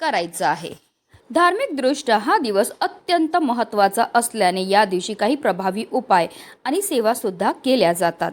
करायचं आहे. धार्मिकदृष्ट्या हा दिवस अत्यंत महत्त्वाचा असल्याने या दिवशी काही प्रभावी उपाय आणि सेवासुद्धा केल्या जातात.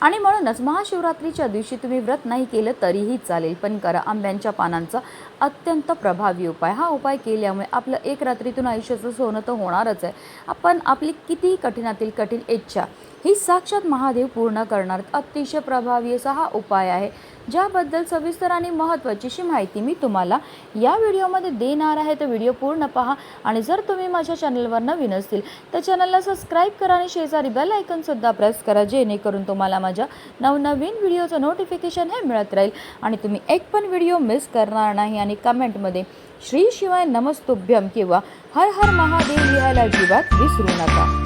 आणि म्हणूनच महाशिवरात्रीच्या दिवशी तुम्ही व्रत नाही केलं तरीही चालेल पण करा. आंब्यांच्या पानांचा अत्यंत प्रभावी उपाय. हा उपाय केल्यामुळे आपलं एक रात्रीतून आयुष्याचं सोनं तर होणारच आहे. आपण आपली कितीही कठीणातील कठीण इच्छा ही साक्षात महादेव पूर्ण करणार अतिशय प्रभावी असा हा उपाय आहे. ज्याबद्दल सविस्तर आणि महत्त्वाचीशी माहिती मी तुम्हाला या व्हिडिओमध्ये देणार आहे. तर व्हिडिओ पूर्ण पहा आणि जर तुम्ही माझ्या चॅनलवर नवीन असतील तर चॅनलला सबस्क्राईब करा आणि शेजारी बेल आयकनसुद्धा प्रेस करा जेणेकरून तुम्हाला माझ्या नवनवीन व्हिडिओचं नोटिफिकेशन हे मिळत राहील. आणि तुम्ही एक पण व्हिडिओ मिस करणार नाही आणि कमेंटमध्ये श्री शिवाय नमस्तुभ्यम किंवा हर हर महादेव लिहायला अजिबात विसरू नका.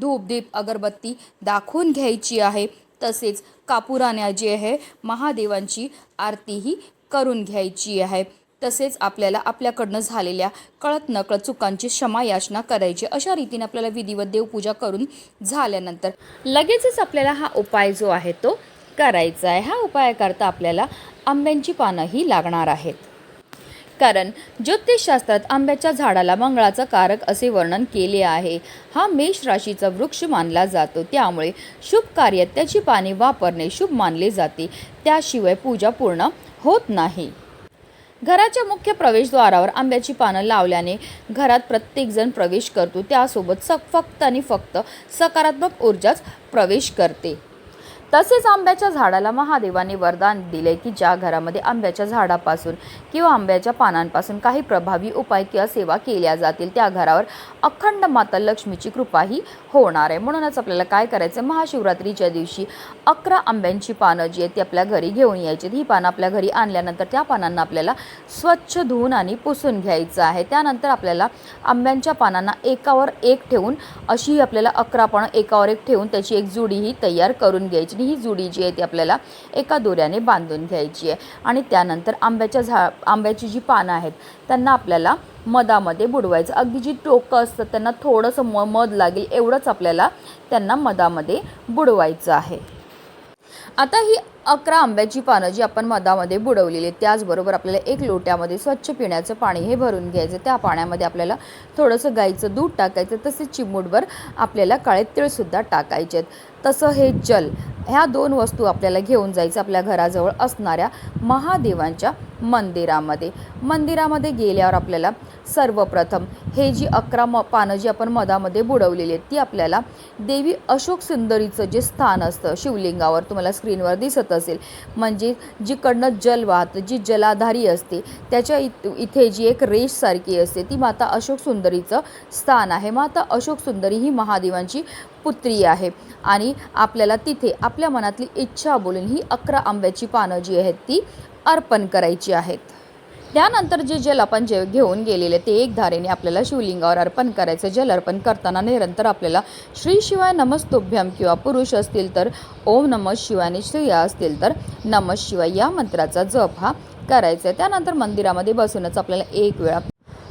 धूप दीप अगरबत्ती दाखवून घ्यायची आहे. तसेच कापुराण्या जी आहे महादेवांची आरतीही करून घ्यायची आहे. तसेच आपल्याला आपल्याकडनं झालेल्या कळत नकळत चुकांची क्षमा याचना करायची अशा रीतीने आपल्याला विधिवत देवपूजा करून झाल्यानंतर लगेचच आपल्याला हा उपाय जो आहे तो करायचा आहे. हा उपाय करता आपल्याला आंब्यांची पानंही लागणार आहेत. कारण ज्योतिषशास्त्रात आंब्याच्या झाडाला मंगळाचं कारक असे वर्णन केले आहे. हा मेष राशीचा वृक्ष मानला जातो. त्यामुळे शुभ कार्यात त्याची पाने वापरणे शुभ मानले जाते. त्याशिवाय पूजा पूर्ण होत नाही. घराच्या मुख्य प्रवेशद्वारावर आंब्याची पानं लावल्याने घरात प्रत्येकजण प्रवेश करतो. त्यासोबत स फक्त आणि फक्त सकारात्मक ऊर्जाच प्रवेश करते. तसेच आंब्याच्या झाडाला महादेवाने वरदान दिले की ज्या घरामध्ये आंब्याच्या झाडापासून किंवा आंब्याच्या पानांपासून काही प्रभावी उपाय किंवा सेवा केल्या जातील त्या घरावर अखंड माता लक्ष्मीची कृपाही होणार आहे. म्हणूनच आपल्याला काय करायचं महाशिवरात्रीच्या दिवशी अकरा आंब्यांची पानं जी आहेत ती आपल्या घरी घेऊन यायची. ही पानं आपल्या घरी आणल्यानंतर त्या पानांना आपल्याला स्वच्छ धुवून आणि पुसून घ्यायचं आहे. त्यानंतर आपल्याला आंब्यांच्या पानांना एकावर एक ठेवून अशी आपल्याला अकरा पानं एकावर एक ठेवून त्याची एक जुडी ही तयार करून घ्यायची. ही जुडी जी आहे ती आपल्याला एका दोऱ्याने बांधून घ्यायची आहे. आणि त्यानंतर आंब्याच्या झा आंब्याची जी पानं आहेत त्यांना आपल्याला मधामध्ये बुडवायचं. अगदी जी टोकं असतं त्यांना थोडंसं म मध लागेल एवढंच आपल्याला त्यांना मधामध्ये बुडवायचं आहे. आता ही अकरा आंब्याची पानं जी आपण मधामध्ये बुडवलेली आहेत त्याचबरोबर आपल्याला एक लोट्यामध्ये स्वच्छ पिण्याचं पाणी हे भरून घ्यायचं. त्या पाण्यामध्ये आपल्याला थोडंसं गाईचं दूध टाकायचं. तसेच चिमूटभर आपल्याला काळे तिळसुद्धा टाकायचे आहेत. तसं हे जल ह्या दोन वस्तू आपल्याला घेऊन जायचं आपल्या घराजवळ असणाऱ्या महादेवांच्या मंदिरामध्ये. मंदिरामध्ये गेल्यावर आपल्याला सर्वप्रथम हे जी अकरा म पानं जी आपण मधामध्ये बुडवलेली आहेत ती आपल्याला देवी अशोक सुंदरीचं जे स्थान असतं शिवलिंगावर तुम्हाला स्क्रीनवर दिसत असेल. म्हणजे जिकडनं जल वाहतं जी जलाधारी असते त्याच्या इत इथे जी एक रेषसारखी असते ती माता अशोक सुंदरीचं स्थान आहे. माता अशोक सुंदरी ही महादेवांची पुत्री आहे. आणि आपल्याला तिथे आपल्या मनातली इच्छा बोलून ही अकरा आंब्याची पानं जी आहेत ती अर्पण करायची आहेत. त्यानंतर जे जल आपण जे घेऊन गेलेले ते एक धारेने आपल्याला शिवलिंगावर अर्पण करायचं. जल अर्पण करताना निरंतर आपल्याला श्री शिवाय नमस्तुभ्यम किंवा पुरुष असतील तर ओम नम शिवाय स्त्रिया असतील तर नम शिवाय या मंत्राचा जप हा करायचा आहे. त्यानंतर मंदिरामध्ये बसूनच आपल्याला एक वेळा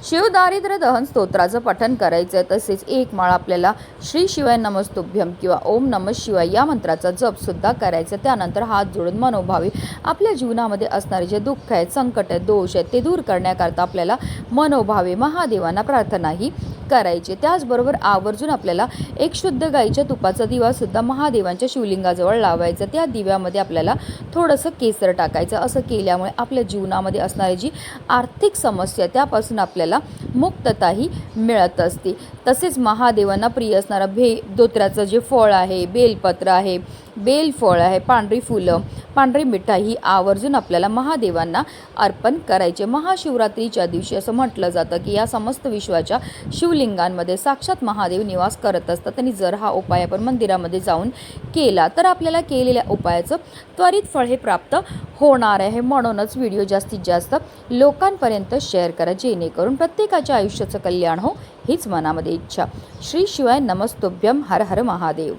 शिवदारिद्र्य दहन स्तोत्राचं पठण करायचं आहे तसेच एक माळ आपल्याला श्री शिवाय नमस्तुभ्यम किंवा ओम नम शिवाय या मंत्राचा जपसुद्धा करायचा त्यानंतर हात जोडून मनोभावी आपल्या जीवनामध्ये असणारे जे दुःख आहेत संकट आहेत दोष आहेत ते दूर करण्याकरता आपल्याला मनोभावे महादेवांना प्रार्थनाही करायचे. त्याचबरोबर आवर्जून आपल्याला एक शुद्ध गाईच्या तुपाचा दिवासुद्धा महादेवांच्या शिवलिंगाजवळ लावायचा. त्या दिव्यामध्ये आपल्याला थोडंसं केसर टाकायचं. असं केल्यामुळे आपल्या जीवनामध्ये असणारी जी आर्थिक समस्या त्यापासून आपल्याला मुक्तताही मिळत असते. तसेच महादेवांना प्रिय असणारा भे धोत्र्याचं जे फळ आहे बेलपत्र आहे बेलफळ आहे पांढरी फुलं पांढरी मिठाई ही आवर्जून आपल्याला महादेवांना अर्पण करायचे. महाशिवरात्रीच्या दिवशी असं म्हटलं जातं की या समस्त विश्वाच्या शिवलिंगांमध्ये साक्षात महादेव निवास करत असतात आणि जर हा उपाय आपण मंदिरामध्ये जाऊन केला तर आपल्याला केलेल्या उपायाचं त्वरित फळ हे प्राप्त होणार आहे. म्हणूनच व्हिडिओ जास्तीत जास्त लोकांपर्यंत शेअर करा जेणेकरून प्रत्येकाच्या आयुष्याचं कल्याण हो हीच मनामध्ये इच्छा. श्री शिवाय नमस्तुभ्यम हर हर महादेव.